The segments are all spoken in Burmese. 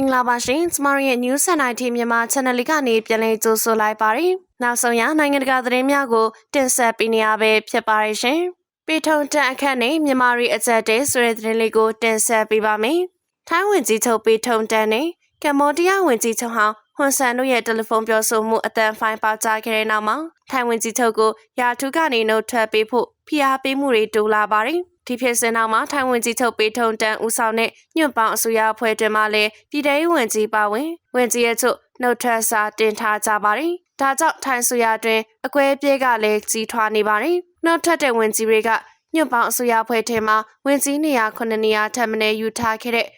င်္ဂလာပါရှင်ကျမတို့ရဲ့ News Night မြန်မာ Channel လေးကနေပြန်လည်ကြိုဆိုလိုက်ပါရယ်နောက်ဆုံးရနိုင်ငံတကာသတင်းများကိုတင်ဆက်ပေးနေရပဲဖြစ်ပါရယ်ရှင်ပေထုံတန်အခက်နဲ့မြန်မာရီအကြက်တဲဆိုတဲ့သတင်းလေးကိုတင်ဆက်ပေးပါမယ်ထိုင်းဝင်ကြီးချုပ်ပေထုံတန်နဲ့ကမ္ဘောဒီးယားဝင်ကြီးချုပ်ဟောင်းဟွန်ဆန်တို့ရဲ့တယ်လီဖုန်းပြောဆိုမှုအတန်ဖိုင်ပေါကြားခဲ့တဲ့နောက်မှာထိုင်ဝင်ကြီးချုပ်ကိုရာထူးကနေနှုတ်ထွက်ပေးဖို့ဖိအားပေးမှုတွေတိုးလာပါတယ်။ ဒီဖြစ်စဉ်နောက်မှာထိုင်ဝင်ကြီးချုပ်ပေးထုံတန်ဦးဆောင်တဲ့ညွန့်ပေါင်းအစိုးရအဖွဲ့တွင်မှလည်းပြည်ထောင်ဝင်ကြီးပါဝင်ဝင်ကြီးရဲ့ချုပ်နှုတ်ထွက်စာတင်ထားကြပါတယ်။ဒါကြောင့်ထိုင်ဆိုရတွင်အကွဲပြေးကလည်းကြီးထွားနေပါတယ်။နှုတ်ထွက်တဲ့ဝင်ကြီးတွေကညွန့်ပေါင်းအစိုးရအဖွဲ့ထဲမှာဝင်ကြီးနေရာ9နေရာထပ်မံယူထားခဲ့တဲ့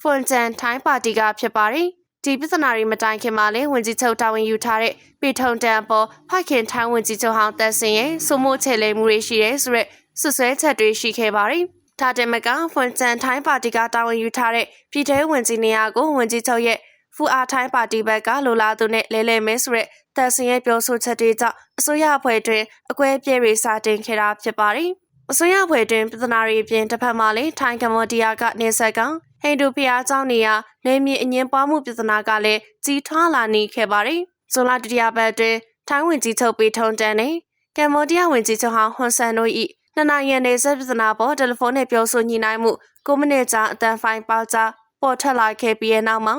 ဖွန်ဂျန်ထိုင်းပါတီကဖြစ်ပါတယ်။ဒီပြဿနာတွေမတိုင်ခင်မှာလည်းဝင်ကြီးချုပ်တာဝန်ယူထားတဲ့ပေထုံတန်အပေါ်ဖခင်ထိုင်းဝင်ကြီးချုပ်ဟောင်းတက်စင်ရဲ့စုမိုးချေလဲမှုတွေရှိတဲ့ဆိုရက်ဆွဆွဲချက်တွေရှိခဲ့ပါတယ်။ဒါတင်မကဖွန်ဂျန်ထိုင်းပါတီကတာဝန်ယူထားတဲ့ပြည်ထောင်ဝင်ကြီးနေရာကိုဝင်ကြီးချုပ်ရဲ့ဖူအားထိုင်းပါတီဘက်ကလိုလားသူနဲ့လဲလဲမဲဆိုရက်တက်စင်ရဲ့ပြောဆိုချက်တွေကြောင့်အစိုးရအဖွဲ့တွင်အကွဲပြဲတွေစတင်ခဲ့တာဖြစ်ပါတယ်။အစိုးရဖွဲ့တွင်ပြည်နာရီပြင်တစ်ဖက်မှလည်းထိုင်းကမ္ဘောဒီးယားကနေဆက်ကဟိန္ဒူဖျားเจ้าနေရာနေမြေအငင်းပွားမှုပြည်နာကလည်းကြီးထွားလာနေခဲ့ပါတယ်။ဇွန်လဒုတိယပတ်တွင်ထိုင်းဝင်ကြီးချုပ်ပေးထုံတန်နဲ့ကမ္ဘောဒီးယားဝင်ကြီးချုပ်ဟောင်းဟွန်ဆန်တို့၏ နှစ်နိုင်ငံနယ်စပ်ပြည်နာပေါ်တယ်လီဖုန်းနဲ့ပြောဆိုညှိနှိုင်းမှု9မိနစ်ကြာအတန်ဖိုင်ပေါကြားပေါ်ထွက်လာခဲ့ပြီးတဲ့နောက်မှာ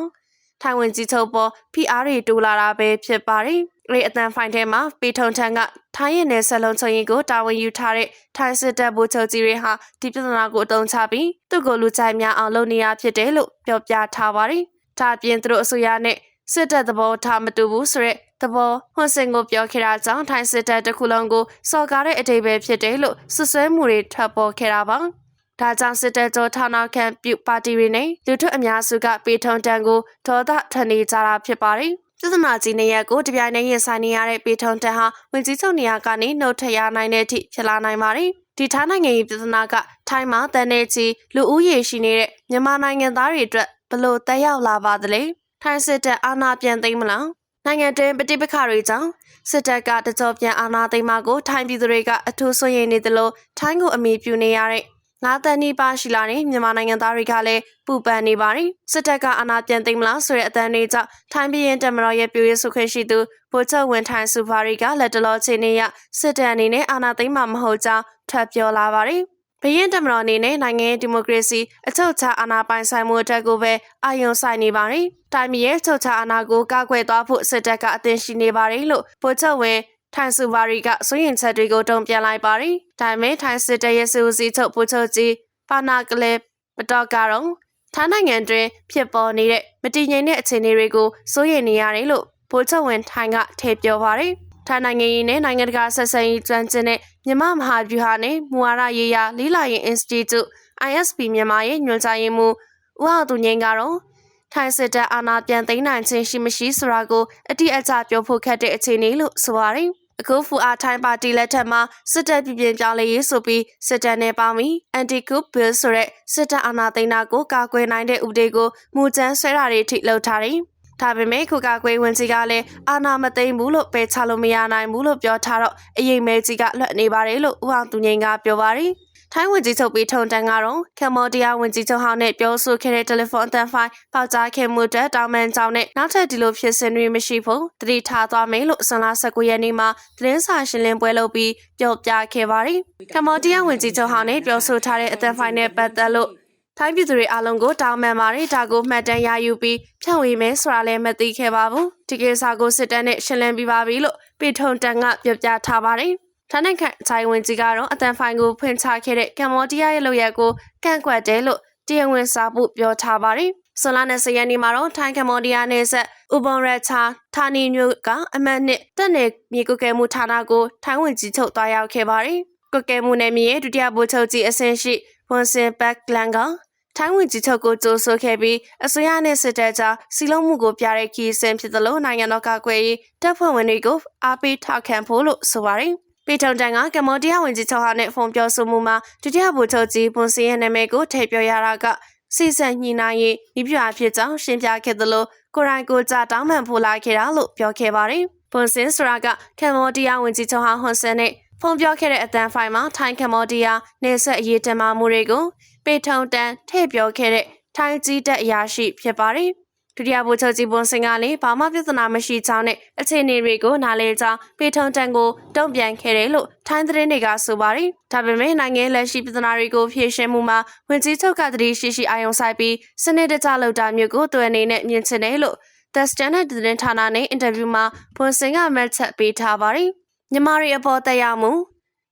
ထိုင်ဝင်ကြီးချုပ်ပေါ် PR တွေတိုးလာတာပဲဖြစ်ပါတယ်။အဲ့အတန်ဖိုင်ထဲမှာပီထုံထန်ကထိုင်းရဲ့နယ်ဆက်လုံးချုပ်ရင်ကိုတာဝန်ယူထားတဲ့ထိုင်းစစ်တပ်ဗိုလ်ချုပ်ကြီးတွေဟာဒီပြဿနာကိုအသုံးချပြီးသူ့ကိုလူကြိုက်များအောင်လုပ်နေရဖြစ်တယ်လို့ပြောပြထားပါတယ်။ဒါအပြင်သူတို့အစိုးရနဲ့စစ်တပ်သဘောထားမတူဘူးဆိုရက် သဘောဟွန်စင်ကိုပြောခဲ့တာကြောင့်ထိုင်းစစ်တပ်တစ်ခုလုံးကိုစော်ကားတဲ့အတိတ်ပဲဖြစ်တယ်လို့ဆွဆွဲမှုတွေထွက်ပေါ်ခဲ့တာပါ။ဒါကြောင့်စစ်တပ်ကျော်ထောင်နောက်ခံပြုပါတီတွေနဲ့လူထုအများစုကပေထုံတန်ကိုဒေါသထန်နေကြတာဖြစ်ပါတယ်။ပြဿနာကြီးနေရက်ကိုတပြိုင်တည်းရင်ဆိုင်နေရတဲ့ပေထုံတန်ဟာဝင်ကြီးချုပ်နေရာကနေနှုတ်ထရနိုင်တဲ့အထိဖြစ်လာနိုင်ပါတယ်။ဒီထားနိုင်ငံရေးပြဿနာကထိုင်းမှာတန်တဲ့ချီလူဦးရေရှိနေတဲ့မြန်မာနိုင်ငံသားတွေအတွက်ဘလို့တက်ရောက်လာပါသလဲ။ထိုင်းစစ်တပ်အာဏာပြန်သိမ်းမလား။ နိုင်ငံတွင်းပဋိပက္ခတွေကြောင့်စစ်တပ်ကတကြောပြန်အာဏာသိမ်းမှာကိုထိုင်းပြည်သူတွေကအထူးဆွေးရင်နေသလိုထိုင်းကိုအမိပြုနေရတဲ့ငါးတန်းနီးပါးရှိလာတဲ့မြန်မာနိုင်ငံသားတွေကလည်းပူပန်နေပါတယ်။စစ်တပ်ကအာဏာပြန်သိမ်းမလားဆိုတဲ့အတန်းတွေကြောင့်ထိုင်းပြည်ရင်တမတော်ရဲ့ပြိုရဆုခွင့်ရှိသူဗိုလ်ချုပ်ဝန်ထိုင်စုဖာရီကလက်တလောချေနေရစစ်တပ်အနေနဲ့အာဏာသိမ်းမှာမဟုတ်ကြောင်းထပ်ပြောလာပါတယ်။ ဘရင်တမတော်အနေနဲ့နိုင်ငံရေးဒီမိုကရေစီအချုပ်အခြာအာဏာပိုင်ဆိုင်မှုအထက်ကိုပဲအာရုံစိုက်နေပါတယ်။တိုင်းပြည်ရဲ့အချုပ်အခြာအာဏာကိုကာကွယ်သွားဖို့စစ်တပ်ကအသင့်ရှိနေပါတယ်လို့ဗိုလ်ချုပ်ဝန်ထိုင်စုဘာရီကစိုးရင်ချက်တွေကိုတုံ့ပြန်လိုက်ပါတယ်။ဒါပေမဲ့ထိုင်စစ်တပ်ရဲ့စီဦးစီးချုပ်ဗိုလ်ချုပ်ကြီးပါနာကလေးမတော်ကတော့ထိုင်းနိုင်ငံတွင်ဖြစ်ပေါ်နေတဲ့မတည်ငြိမ်တဲ့အခြေအနေတွေကိုစိုးရိမ်နေရတယ်လို့ဗိုလ်ချုပ်ဝင်ထိုင်ကထည့်ပြောပါတယ်။ ထိုင်းနိုင်ငံရေးနဲ့နိုင်ငံတကာဆက်ဆံရေးကျွမ်းကျင်တဲ့မြန်မာမဟာဗျူဟာနဲ့မူဝါဒရေးရာလေးလာရင် Institute ISP မြန်မာရဲ့ညွှန်ကြားရေးမှူးဦးအောင်သူငိန်ကတော့ထိုင်းစစ်တပ်အာဏာပြန်သိမ်းနိုင်ခြင်းရှိမရှိဆိုတာကိုအတိအကျပြောဖို့ခက်တဲ့အခြေအနေလို့ဆိုပါတယ်။အခုဖူအားထိုင်းပါတီလက်ထက်မှာစစ်တပ်ပြည်ပြင်ပြောင်းလဲရေးဆိုပြီးစစ်တပ်နဲ့ပေါင်းပြီးအန်တီကူဘယ်ဆိုတဲ့စစ်တပ်အာဏာသိမ်းတာကိုကာကွယ်နိုင်တဲ့ဥပဒေကိုမူကျန်းဆွဲတာတွေထိလုပ်ထားတယ်။ ဒါပေမဲ့ခုကကွေးဝင်ကြီးကလည်းအာနာမသိမ့်ဘူးလို့ပယ်ချလို့မရနိုင်ဘူးလို့ပြောထားတော့အရေးမဲကြီးကလွှတ်နေပါတယ်လို့ဦးအောင်သူငိန်ကပြောပါတယ်။ထိုင်းဝင်ကြီးချုပ်ပြီးထုံတန်ကတော့ကမ္ဘောဒီးယားဝင်ကြီးချုပ်ဟောင်းနဲ့ပြောဆိုခဲ့တဲ့တယ်လီဖုန်းအသံဖိုင်ပေါက်ကြားခဲ့မှုတဲ့တောင်မန်ကြောင့်နဲ့နောက်ထပ်ဒီလိုဖြစ်စဉ်တွေမရှိဖို့တတိထားသွားမယ်လို့ဇွန်လ19ရက်နေ့မှာသတင်းစာရှင်းလင်းပွဲလုပ်ပြီးပြောပြခဲ့ပါတယ်။ကမ္ဘောဒီးယားဝင်ကြီးချုပ်ဟောင်းနဲ့ပြောဆိုထားတဲ့အသံဖိုင်နဲ့ပတ်သက်လို့ ထိုင်းပြည်သူတွေအားလုံးကိုတောင်းပန်ပါတယ်ဒါကိုမှတ်တမ်းရယူပြီးဖြန့်ဝေမယ်ဆိုတာလည်းမသိခဲ့ပါဘူးဒီကိစ္စကိုစစ်တပ်နဲ့ရှင်းလင်းပြီးပါပြီလို့ပေထုံတန်ကပြောပြထားပါတယ်ထိုင်းနိုင်ငံချိုင်ဝင်ကြီးကတော့အတန်ဖိုင်ကိုဖွင့်ချခဲ့တဲ့ကမ္ဘောဒီးယားရဲ့လုပ်ရက်ကိုကန့်ကွက်တယ်လို့တရားဝင်စာပုပြောထားပါတယ်။ဆွန်လာနဲ့စရန်နီမှာတော့ထိုင်းကမ္ဘောဒီးယားနယ်စပ်ဥပွန်ရက်ချာဌာနီမျိုးကအမတ်နှစ်တက်နေမြေကုကဲမှုဌာနကိုထိုင်းဝင်ကြီးချုပ်တွားရောက်ခဲ့ပါတယ်။ကုကဲမှုနယ်မြေရဲ့ဒုတိယဗိုလ်ချုပ်ကြီးအဆင့်ရှိဝန်စင်ဘက်လန်က ထိုင်းဝင်ကြီးချုပ်ကိုကြိုးဆိုခဲ့ပြီးအစိုးရနဲ့စစ်တပ်ကြားစီလုံးမှုကိုပြတဲ့ခီးစင်ဖြစ်သလိုနိုင်ငံတော်ကာကွယ်ရေးတပ်ဖွဲ့ဝင်တွေကိုအားပေးထောက်ခံဖို့လို့ဆိုပါတယ်။ပေထုံတန်ကကမ္ဘောဒီးယားဝန်ကြီးချုပ်ဟာနဲ့ဖုန်းပြောဆိုမှုမှာဒုတိယဗိုလ်ချုပ်ကြီးပွန်စီရဲ့နာမည်ကိုထည့်ပြောရတာကစီစံညှိနှိုင်းရေးဤပြအဖြစ်ကြောင့်ရှင်းပြခဲ့သလိုကိုရိုင်းကိုကြတောင်းပန်ဖို့လာခဲ့တာလို့ပြောခဲ့ပါတယ်။ပွန်စင်ဆိုတာကကမ္ဘောဒီးယားဝန်ကြီးချုပ်ဟာဟွန်ဆန်နဲ့ဖုန်းပြောခဲ့တဲ့အတန်ဖိုင်မှာထိုင်းကမ္ဘောဒီးယားနေဆက်အရေးတမမှုတွေကို ပေထုံတန်ထည့်ပြောခဲ့တဲ့ထိုင်းကြီးတက်အရာရှိဖြစ်ပါတယ်။ဒုတိယဗိုလ်ချုပ်ကြီးပွန်စင်ကလည်းဘာမှပြဿနာမရှိကြောင်းနဲ့အခြေအနေတွေကိုနားလည်ကြောင်းပေထုံတန်ကိုတုံ့ပြန်ခဲ့တယ်လို့ထိုင်းသတင်းတွေကဆိုပါတယ်။ဒါပေမဲ့နိုင်ငံလက်ရှိပြဿနာတွေကိုဖြေရှင်းမှုမှာဝင်ကြီးချုပ်ကတည်းရှိရှိအာရုံစိုက်ပြီးစနစ်တကျလုပ်တာမျိုးကိုသူအနေနဲ့မြင်ချင်တယ်လို့ The Standard သတင်းဌာနနဲ့အင်တာဗျူးမှာပွန်စင်ကမှတ်ချက်ပေးထားပါတယ်။မြန်မာတွေအပေါ်တက်ရောက်မှု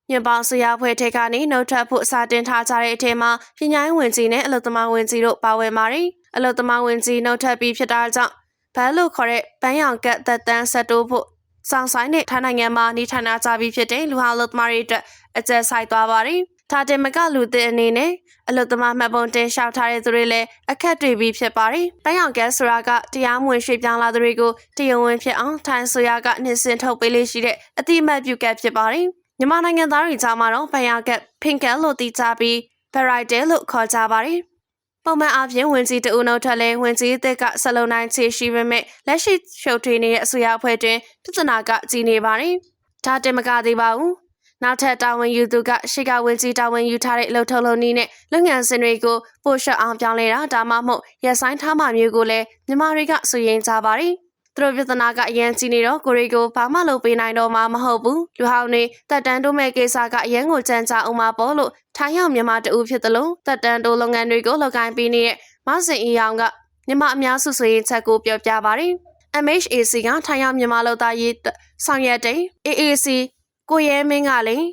ညပောင်ဆရာဖွဲ့ထက်ကနေနှုတ်ထွက်ဖို့စာတင်ထားကြတဲ့အထက်မှာပညာရေးဝန်ကြီးနဲ့အလုပ်သမားဝန်ကြီးတို့ပါဝင်ပါတယ်။အလုပ်သမားဝန်ကြီးနှုတ်ထွက်ပြီးဖြစ်တာကြောင့်ဘန်လို့ခေါ်တဲ့ဘန်းရောင်ကတ်သက်တမ်းဆက်တိုးဖို့ဆောင်ဆိုင်တဲ့ထိုင်းနိုင်ငံမှာနေထိုင်လာကြပြီးဖြစ်တဲ့လူဟာအလုပ်သမားတွေအတွက်အကျက်ဆိုင်သွားပါတယ်။ဒါတင်မကလူသစ်အနေနဲ့အလုပ်သမားမှတ်ပုံတင်လျှောက်ထားတဲ့သူတွေလည်းအခက်တွေ့ပြီးဖြစ်ပါတယ်။ဘန်းရောင်ကတ်ဆိုတာကတရားမဝင်ရွှေ့ပြောင်းလာသူတွေကိုတရားဝင်ဖြစ်အောင်ထိုင်းဆိုရကနှင်းစင်ထုတ်ပေးလေးရှိတဲ့အတိအမှတ်ပြုကတ်ဖြစ်ပါတယ်။ မြန်မာနိုင်ငံသားတွေကြားမှာတော့ဘန်ယာကက်ဖင်ကက်လို့တည်ကြပြီး variety လို့ခေါ်ကြပါတယ်။ပုံမှန်အားဖြင့်ဝင်ကြီးတူနှုတ်ထွက်လဲဝင်ကြီးအသက်ကဆလုံးတိုင်းချေရှိပေမဲ့လက်ရှိရှုပ်ထွေးနေတဲ့အစိုးရအဖွဲ့တွင်ပြဿနာကကြီးနေပါတယ်။ဒါတင်မကသေးပါဘူး။နောက်ထပ်တာဝန်ယူသူကရှေကဝင်ကြီးတာဝန်ယူထားတဲ့အလုပ်ထုံးလုံးနည်းနဲ့လုပ်ငန်းစဉ်တွေကိုပို့ရှော့အောင်ပြောင်းလဲတာဒါမှမဟုတ်ရက်ဆိုင်ထားမှမျိုးကိုလည်းမြန်မာတွေကဆိုရင်ကြပါတယ်။ သူတို့ပြဿနာကအရင်ကြီးနေတော့ကိုရီကိုဘာမှလုပ်ပေးနိုင်တော့မှမဟုတ်ဘူးလူဟောင်းနေတက်တန်းတိုးမဲ့ကိစ္စကအရင်ကိုကြမ်းကြအောင်မပေါ်လို့ထိုင်းရောက်မြန်မာတူဖြစ်တယ်လို့တက်တန်းတိုးလုပ်ငန်းတွေကိုလုပ်ကိုင်းပေးနေတဲ့မဆင်အီအောင်ကမြန်မာအများစုဆိုရင်ချက်ကိုပြောပြပါတယ် MHAC ကထိုင်းရောက်မြန်မာလုပ်သားရေးဆောင်ရွက်တဲ့ AAC ကိုရဲမင်းကလည်း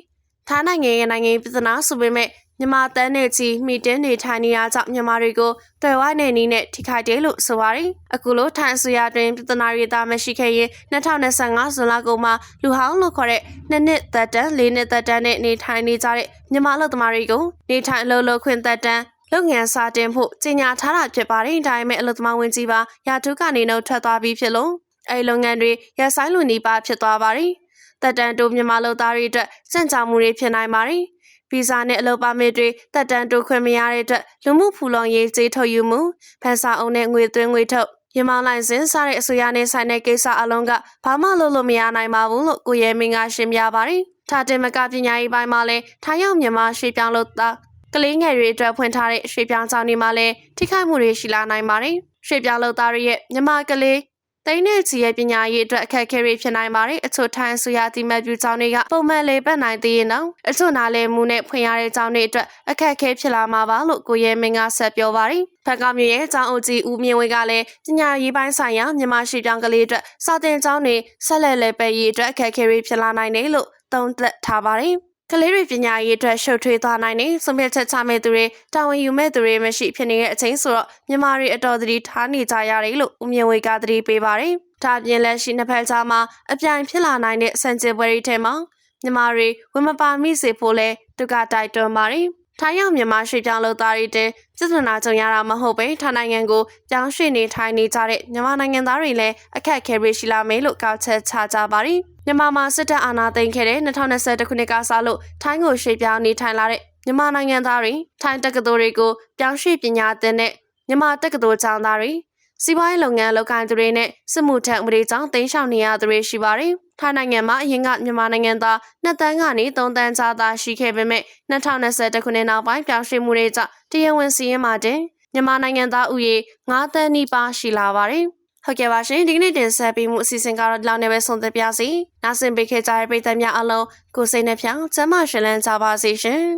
ထိုင်းနိုင်ငံရဲ့နိုင်ငံပြည်ထနာဆိုပေမဲ့ မြန်မာတန်းနဲ့ချီမိတင်းနေထိုင်နေရကြောင့်မြန်မာတွေကိုတွယ်ဝိုင်းနေနည်းနဲ့ထိခိုက်တယ်လို့ဆိုပါတယ်။အခုလိုထိုင်းအစိုးရတွင်ပြည်ထနာရေးသားမရှိခဲ့ရင်2025ဇွန်လကုန်မှာလူဟောင်းလို့ခေါ်တဲ့နှစ်နှစ်သက်တမ်းလေးနှစ်သက်တမ်းနဲ့နေထိုင်နေကြတဲ့မြန်မာလူသမားတွေကိုနေထိုင်အလုပ်လုပ်ခွင့်သက်တမ်းလုပ်ငန်းစာတင်ဖို့ကြီးညာထားတာဖြစ်ပါတယ်။ဒါပေမဲ့အလုပ်သမားဝင်ကြီးပါရာထူးကနေနှုတ်ထွက်သွားပြီးဖြစ်လို့အဲဒီလုပ်ငန်းတွေရဆိုင်လူနေပါဖြစ်သွားပါတယ်။တက်တန်တိုးမြန်မာလူသားတွေအတွက်စံကြောင်မှုတွေဖြစ်နိုင်ပါတယ်။ ဗီဇာနဲ့အလုပ်ပါမစ်တွေတက်တန်တိုးခွင့်မရတဲ့အတွက်လူမှုဖူလုံရေးကြေးထုတ်ယူမှုဖန်စာအုံနဲ့ငွေသွင်းငွေထုတ်ရမောင်းလိုင်စင်စတဲ့အစိုးရနဲ့ဆိုင်တဲ့ကိစ္စအလုံးကဘာမှလုပ်လို့မရနိုင်ပါဘူးလို့ကိုရဲမင်းကရှင်းပြပါတယ်။ထားတင်မကပညာရေးပိုင်းမှာလည်းထိုင်းရောက်မြန်မာရွှေပြောင်းလို့သားကလေးငယ်တွေအတွက်ဖွင့်ထားတဲ့ရွှေပြောင်းကျောင်းတွေမှာလည်းထိခိုက်မှုတွေရှိလာနိုင်ပါတယ်။ရွှေပြောင်းလို့သားတွေရဲ့မြန်မာကလေး တိန်းနဲ့ချီရဲ့ပညာရေးအတွက်အခက်အခဲတွေဖြစ်နိုင်ပါတယ်အချို့ထိုင်းဆိုရတိမတ်ပြူကျောင်းတွေကပုံမှန်လေးပတ်နိုင်သေးရင်တော့အချို့နားလည်မှုနဲ့ဖွင့်ရတဲ့ကျောင်းတွေအတွက်အခက်အခဲဖြစ်လာမှာပါလို့ကိုရဲမင်းကဆက်ပြောပါတယ်ဖက်ကမြို့ရဲ့ကျောင်းအုပ်ကြီးဦးမြင့်ဝေကလည်းပညာရေးပိုင်းဆိုင်ရာမြန်မာရှိပြောင်းကလေးအတွက်စာသင်ကျောင်းတွေဆက်လက်လဲပဲရေးအတွက်အခက်အခဲတွေဖြစ်လာနိုင်တယ်လို့သုံးသပ်ထားပါတယ် ကလေးတွေပညာရေးအတွက်ရှုပ်ထွေးသွားနိုင်နေဆုံးဖြတ်ချက်ချမဲ့သူတွေတာဝန်ယူမဲ့သူတွေမရှိဖြစ်နေတဲ့အချိန်ဆိုတော့မြန်မာတွေအတော်သတိထားနေကြရတယ်လို့ဦးမြင့်ဝေကသတိပေးပါတယ်။ဒါပြင်လက်ရှိနှစ်ဖက်ကြားမှာအပြိုင်ဖြစ်လာနိုင်တဲ့စံကျင်ပွဲတွေထဲမှာမြန်မာတွေဝမပါမိစေဖို့လဲသူကတိုက်တွန်းပါတယ်။ ထိုင်းရောက်မြန်မာရွှေပြောင်းလုပ်သားတွေတင်ပြဿနာကြုံရတာမဟုတ်ပဲထိုင်းနိုင်ငံကိုပြောင်းရွှေ့နေထိုင်နေကြတဲ့မြန်မာနိုင်ငံသားတွေလည်းအခက်အခဲတွေရှိလာမယ်လို့ကောက်ချက်ချကြပါတယ်။မြန်မာမှာစစ်တပ်အာဏာသိမ်းခဲ့တဲ့2021ခုနှစ်ကစလို့ထိုင်းကိုရွှေ့ပြောင်းနေထိုင်လာတဲ့မြန်မာနိုင်ငံသားတွေထိုင်းတက္ကသိုလ်တွေကိုပြောင်းရွှေ့ပညာသင်တဲ့မြန်မာတက္ကသိုလ်ကျောင်းသားတွေ စီးပွားရေးလုပ်ငန်းလုပ်ကိုင်သူတွေနဲ့စစ်မှုထမ်းဥပဒေကြောင့်တင်းရှောင်နေရသူတွေရှိပါတယ်။ထိုင်းနိုင်ငံမှာအရင်ကမြန်မာနိုင်ငံသား2တန်းကနေ3တန်းကြားသားရှိခဲ့ပေမဲ့2021ခုနှစ်နောက်ပိုင်းပြောင်းရွှေ့မှုတွေကြောင့်တရားဝင်စီးရင်မှာတင်မြန်မာနိုင်ငံသားဥယေ9တန်းနီးပါးရှိလာပါတယ်။ဟုတ်ကဲ့ပါရှင်ဒီကနေ့တင်ဆက်ပေးမှုအစီအစဉ်ကတော့ဒီလောက်နဲ့ပဲဆုံးသက်ပါစီ။နောက်ဆင်ပေးခဲ့ကြတဲ့ပရိသတ်များအလုံးကိုစိတ်နှပြချမ်းမရှင်လန်းကြပါစေရှင်။